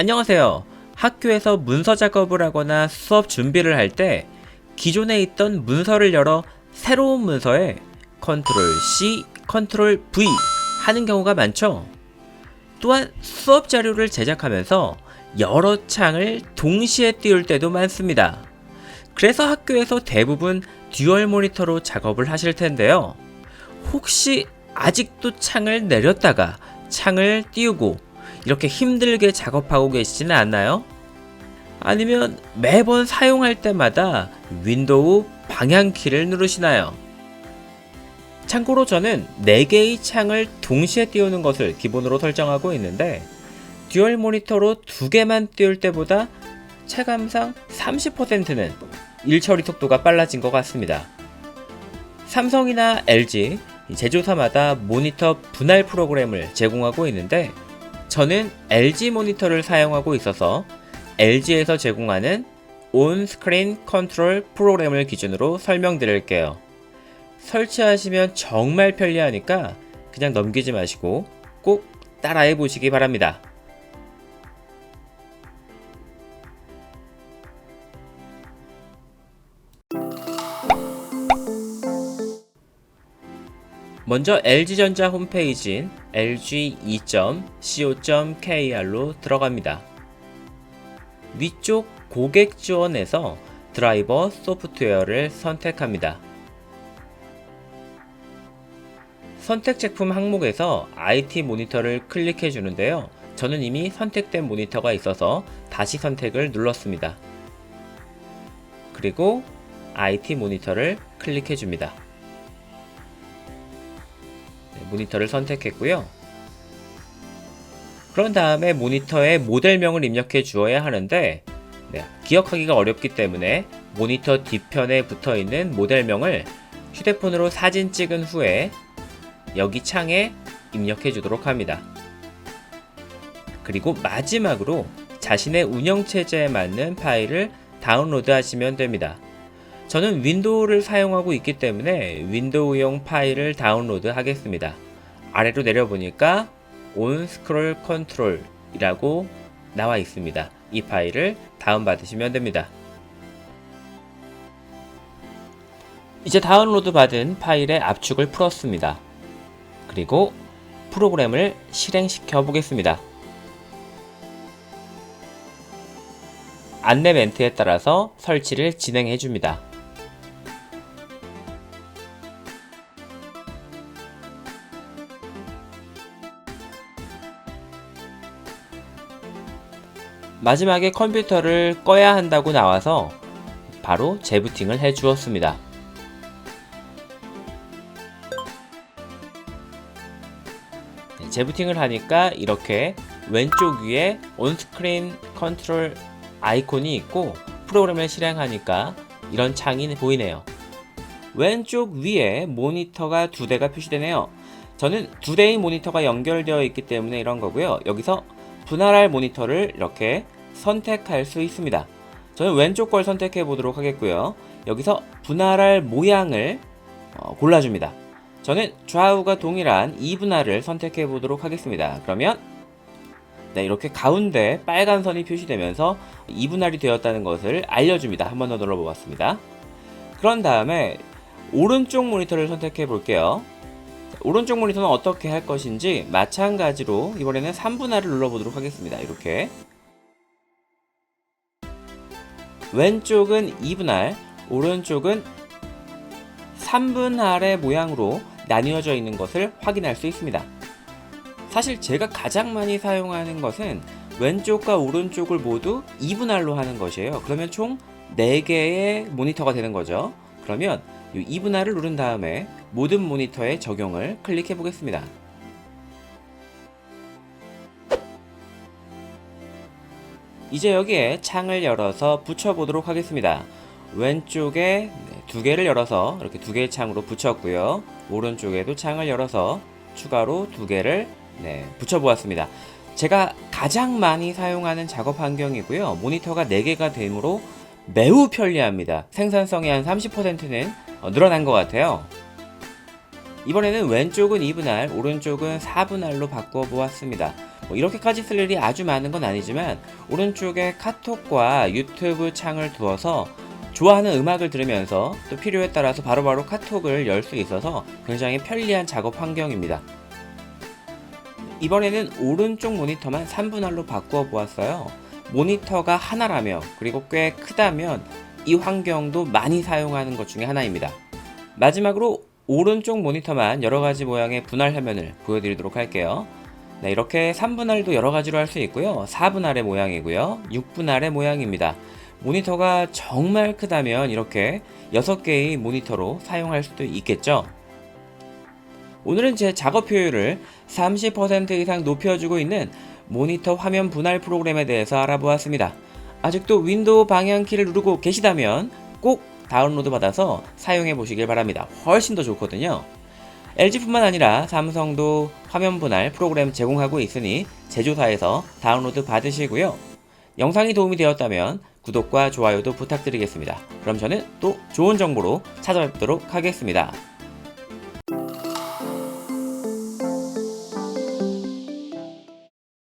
안녕하세요. 학교에서 문서 작업을 하거나 수업 준비를 할 때 기존에 있던 문서를 열어 새로운 문서에 컨트롤 C, 컨트롤 V 하는 경우가 많죠. 또한 수업 자료를 제작하면서 여러 창을 동시에 띄울 때도 많습니다. 그래서 학교에서 대부분 듀얼 모니터로 작업을 하실 텐데요. 혹시 아직도 창을 내렸다가 창을 띄우고 이렇게 힘들게 작업하고 계시지는 않나요? 아니면 매번 사용할 때마다 윈도우 방향키를 누르시나요? 참고로 저는 4개의 창을 동시에 띄우는 것을 기본으로 설정하고 있는데 듀얼 모니터로 2개만 띄울 때보다 체감상 30%는 일 처리 속도가 빨라진 것 같습니다. 삼성이나 LG 제조사마다 모니터 분할 프로그램을 제공하고 있는데 저는 LG 모니터를 사용하고 있어서 LG에서 제공하는 온 스크린 컨트롤 프로그램을 기준으로 설명드릴게요. 설치하시면 정말 편리하니까 그냥 넘기지 마시고 꼭 따라해 보시기 바랍니다. 먼저 LG전자 홈페이지인 lg2.co.kr로 들어갑니다. 위쪽 고객 지원에서 드라이버 소프트웨어를 선택합니다. 선택 제품 항목에서 IT 모니터를 클릭해 주는데요. 저는 이미 선택된 모니터가 있어서 다시 선택을 눌렀습니다. 그리고 IT 모니터를 클릭해 줍니다. 네, 모니터를 선택했고요. 그런 다음에 모니터에 모델명을 입력해 주어야 하는데 네, 기억하기가 어렵기 때문에 모니터 뒤편에 붙어 있는 모델명을 휴대폰으로 사진 찍은 후에 여기 창에 입력해 주도록 합니다. 그리고 마지막으로 자신의 운영체제에 맞는 파일을 다운로드 하시면 됩니다. 저는 윈도우를 사용하고 있기 때문에 윈도우용 파일을 다운로드 하겠습니다. 아래로 내려보니까 온 스크롤 컨트롤이라고 나와 있습니다. 이 파일을 다운받으시면 됩니다. 이제 다운로드 받은 파일의 압축을 풀었습니다. 그리고 프로그램을 실행시켜 보겠습니다. 안내 멘트에 따라서 설치를 진행해 줍니다. 마지막에 컴퓨터를 꺼야 한다고 나와서 바로 재부팅을 해 주었습니다. 네, 재부팅을 하니까 이렇게 왼쪽 위에 온스크린 컨트롤 아이콘이 있고 프로그램을 실행하니까 이런 창이 보이네요. 왼쪽 위에 모니터가 두 대가 표시되네요. 저는 두 대의 모니터가 연결되어 있기 때문에 이런 거고요. 여기서 분할할 모니터를 이렇게 선택할 수 있습니다. 저는 왼쪽 걸 선택해 보도록 하겠고요. 여기서 분할할 모양을 어, 골라줍니다. 저는 좌우가 동일한 2분할을 선택해 보도록 하겠습니다. 그러면 네, 이렇게 가운데 빨간 선이 표시되면서 2분할이 되었다는 것을 알려줍니다. 한 번 더 눌러보았습니다. 그런 다음에 오른쪽 모니터를 선택해 볼게요. 오른쪽 모니터는 어떻게 할 것인지 마찬가지로 이번에는 3분할을 눌러보도록 하겠습니다. 이렇게 왼쪽은 2분할, 오른쪽은 3분할의 모양으로 나뉘어져 있는 것을 확인할 수 있습니다. 사실 제가 가장 많이 사용하는 것은 왼쪽과 오른쪽을 모두 2분할로 하는 것이에요. 그러면 총 4개의 모니터가 되는 거죠. 그러면 이 2분할을 누른 다음에 모든 모니터에 적용을 클릭해 보겠습니다. 이제 여기에 창을 열어서 붙여보도록 하겠습니다. 왼쪽에 두 개를 열어서 이렇게 두 개의 창으로 붙였고요. 오른쪽에도 창을 열어서 추가로 두 개를 네, 붙여보았습니다. 제가 가장 많이 사용하는 작업 환경이고요. 모니터가 4개가 되므로 매우 편리합니다. 생산성이 한 30%는 어, 늘어난 것 같아요. 이번에는 왼쪽은 2분할, 오른쪽은 4분할로 바꾸어 보았습니다. 뭐 이렇게까지 쓸 일이 아주 많은 건 아니지만 오른쪽에 카톡과 유튜브 창을 두어서 좋아하는 음악을 들으면서 또 필요에 따라서 바로바로 카톡을 열 수 있어서 굉장히 편리한 작업 환경입니다. 이번에는 오른쪽 모니터만 3분할로 바꾸어 보았어요. 모니터가 하나라며 그리고 꽤 크다면 이 환경도 많이 사용하는 것 중에 하나입니다. 마지막으로 오른쪽 모니터만 여러 가지 모양의 분할 화면을 보여드리도록 할게요. 네, 이렇게 3분할도 여러 가지로 할 수 있고요. 4분할의 모양이고요. 6분할의 모양입니다. 모니터가 정말 크다면 이렇게 6개의 모니터로 사용할 수도 있겠죠. 오늘은 제 작업 효율을 30% 이상 높여주고 있는 모니터 화면 분할 프로그램에 대해서 알아보았습니다. 아직도 윈도우 방향키를 누르고 계시다면 꼭 다운로드 받아서 사용해 보시길 바랍니다. 훨씬 더 좋거든요. LG뿐만 아니라 삼성도 화면 분할 프로그램 제공하고 있으니 제조사에서 다운로드 받으시고요. 영상이 도움이 되었다면 구독과 좋아요도 부탁드리겠습니다. 그럼 저는 또 좋은 정보로 찾아뵙도록 하겠습니다.